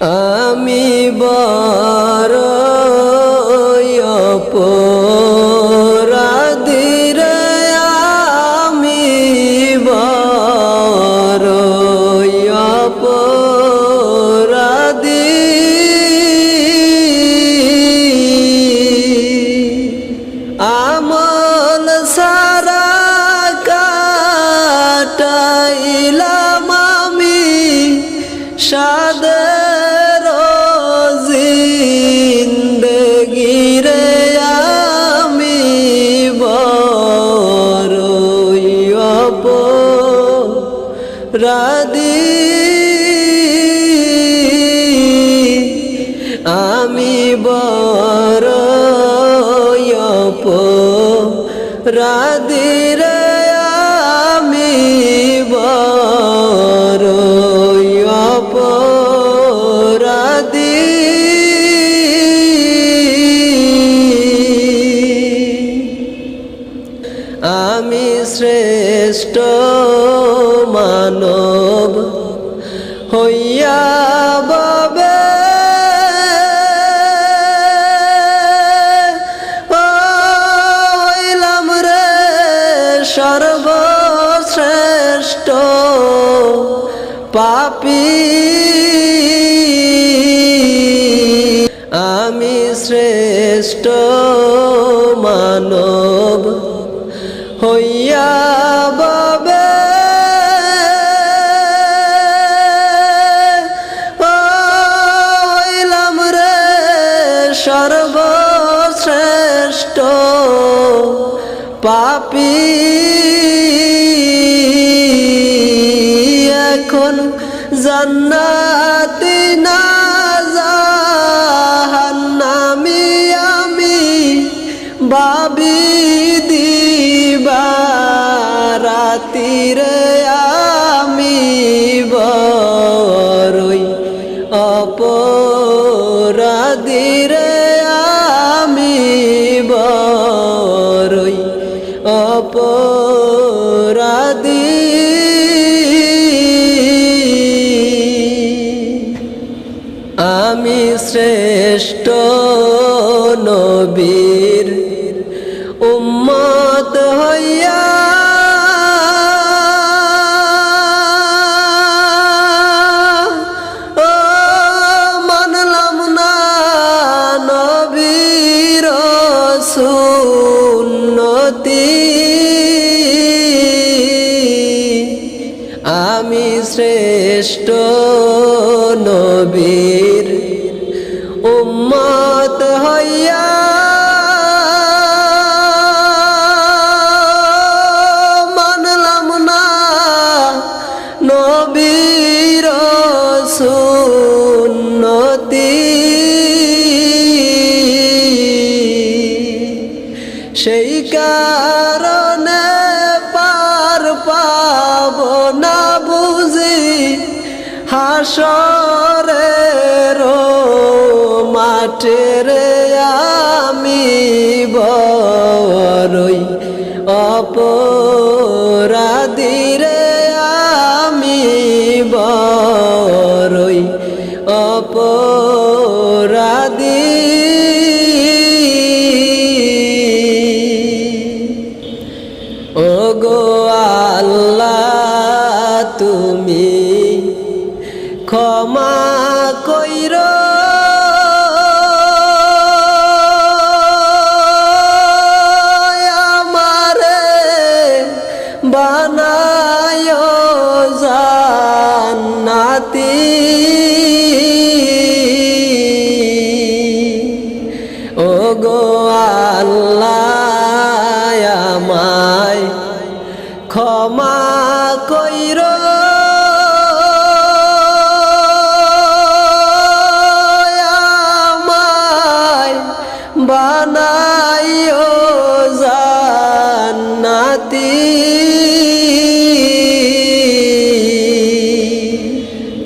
আমি বড় রাধির আমি বড় অপরাধী। আমি শ্রেষ্ঠ মানব পাপি। আমি শ্রেষ্ঠ মানব হইয়া বাবে হইলাম রে সর্বশ্রেষ্ঠ পাপি। জান্নাতি না জাহান্নামি আমি বাবি আমি শ্রেষ্ঠ নবীর উম্মত হইয়া ও মানলাম না নবীর সুন্নতি উম্মত হইয়া মানলাম না নবীর সুন্নতি। সেই কারণে পার পাব না বুঝি হাসরের মাঠের আমি বড়ই অপরাধীরে আমি বড়ই অপরাধী। ও গো আল্লাহ তুমি ক্ষমা কইর। বানায় জান্নাতি। ও গো আল্লাহ আমায় ক্ষমা কইর। আমায় বানা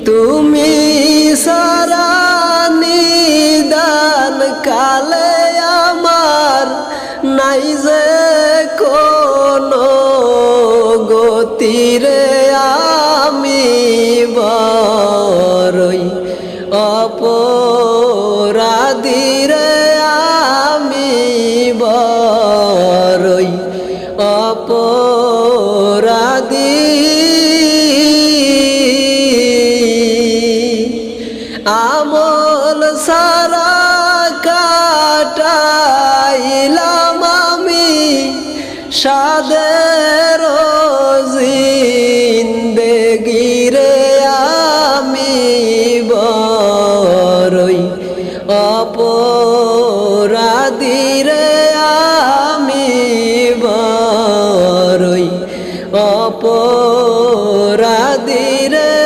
তুমি সারা নিদান কালে আমার নাই যে কোনো গতিরে। রাদিরে